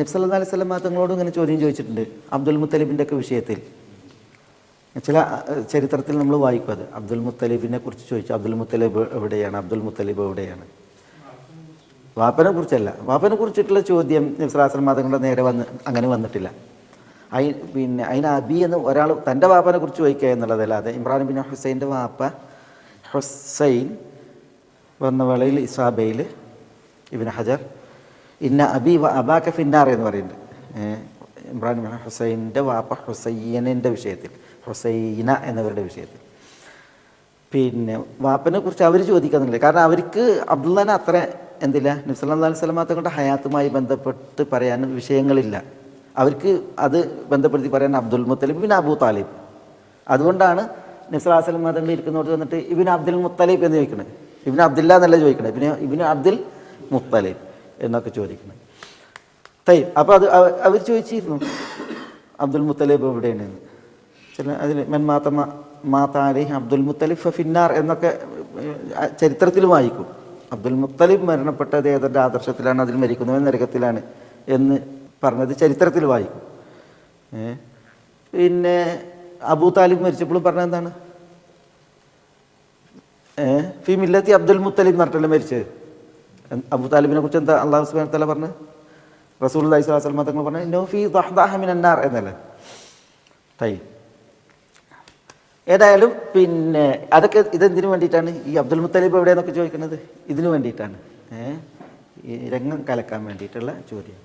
നബ്സല്ലാ അലൈഹി സ്വലം തങ്ങളോടും ഇങ്ങനെ ചോദ്യം ചോദിച്ചിട്ടുണ്ട് അബ്ദുൽ മുത്തലിബിന്റെ ഒക്കെ വിഷയത്തിൽ. ചില ചരിത്രത്തിൽ നമ്മൾ വായിക്കും അത്. അബ്ദുൽ മുത്തലിബിനെ കുറിച്ച് ചോദിച്ചു അബ്ദുൽ മുത്തലിബ് എവിടെയാണ് അബ്ദുൽ മുത്തലിബ് എവിടെയാണ്? വാപ്പനെ കുറിച്ചല്ല. വാപ്പനെ കുറിച്ചിട്ടുള്ള ചോദ്യം നബ്സലാസ്ലം തങ്ങളുടെ നേരെ വന്ന് അങ്ങനെ വന്നിട്ടില്ല. അയി പിന്നെ അതിന് അബി എന്ന് ഒരാൾ തന്റെ വാപ്പനെ കുറിച്ച് ചോദിക്കുക എന്നുള്ളതല്ലാതെ ഇമ്രാൻ ബിൻ ഹുസൈന്റെ വാപ്പ ഹുസൈൻ വന്ന വേളയിൽ ഇസാബയിൽ ഇബിൻ ഹജർ ഇന്ന അബി വ അബാക്ക ഫിന്നാർ എന്ന് പറയുന്നുണ്ട് ഇമ്രാൻ ഹുസൈന്റെ വാപ്പ ഹുസൈനന്റെ വിഷയത്തിൽ ഹുസൈന എന്നവരുടെ വിഷയത്തിൽ. പിന്നെ വാപ്പനെ കുറിച്ച് അവർ ചോദിക്കുന്നില്ല കാരണം അവർക്ക് അബ്ദുള്ളനെ അത്ര എന്തില്ല നബ്സല്ലാ അലൈഹി സ്വലമാ തങ്ങളുടെ ഹയാത്തുമായി ബന്ധപ്പെട്ട് പറയാൻ വിഷയങ്ങളില്ല. അവർക്ക് അത് ബന്ധപ്പെടുത്തി പറയാൻ അബ്ദുൽ മുത്തലിബ് പിന്നെ അബൂ താലിബ്. അതുകൊണ്ടാണ് നിസ്ലാ സ്വലമാ തങ്ങൾ ഇരിക്കുന്നവർക്ക് വന്നിട്ട് ഇബിൻ അബ്ദുൽ മുത്തലിബ് എന്ന് ചോദിക്കണേ ഇബിൻ അബ്ദുല്ല എന്നല്ല ചോദിക്കണേ പിന്നെ ഇബിൻ അബ്ദുൽ മുത്തലിബ്. എന്നൊക്കെ ചോദിക്കുന്നത് തൈ അപ്പോൾ അത് അവർ ചോദിച്ചിരുന്നു അബ്ദുൽ മുത്തലിബ് എവിടെയാണ്. ചില അതിൽ മെൻ മാത്ത മാതാലി അബ്ദുൽ മുത്തലിഫ് ഫിന്നാർ എന്നൊക്കെ ചരിത്രത്തിൽ വായിക്കും. അബ്ദുൽ മുത്തലിബ് മരണപ്പെട്ടത് ഏതൊരു ആദർശത്തിലാണ് അതിൽ മരിക്കുന്നത് നരകത്തിലാണ് എന്ന് പറഞ്ഞത് ചരിത്രത്തിൽ വായിക്കും. പിന്നെ അബൂ താലിബ് മരിച്ചപ്പോഴും പറഞ്ഞ എന്താണ്? ഫി മില്ലത്തി അബ്ദുൽ മുത്തലിബ് നട്ടല്ലേ മരിച്ചത്? അബൂ താലിബിനെ കുറിച്ച് എന്താ അള്ളാഹു സുബാൻ തല പറഞ്ഞത് റസൂൽ അലൈഹി സ്വലാസ്ലമ തങ്ങൾ പറഞ്ഞു നോഫി ദഹ്ദാഹമിൻ അന്നാർ എന്നല്ലേ? തൈ. ഏതായാലും പിന്നെ അതൊക്കെ ഇതെന്തിനു വേണ്ടിയിട്ടാണ്? ഈ അബ്ദുൽ മുത്തലിബ് എവിടെയെന്നൊക്കെ ചോദിക്കുന്നത്? ഇതിനു വേണ്ടിയിട്ടാണ്. രംഗം കലക്കാൻ വേണ്ടിയിട്ടുള്ള ചോദ്യം.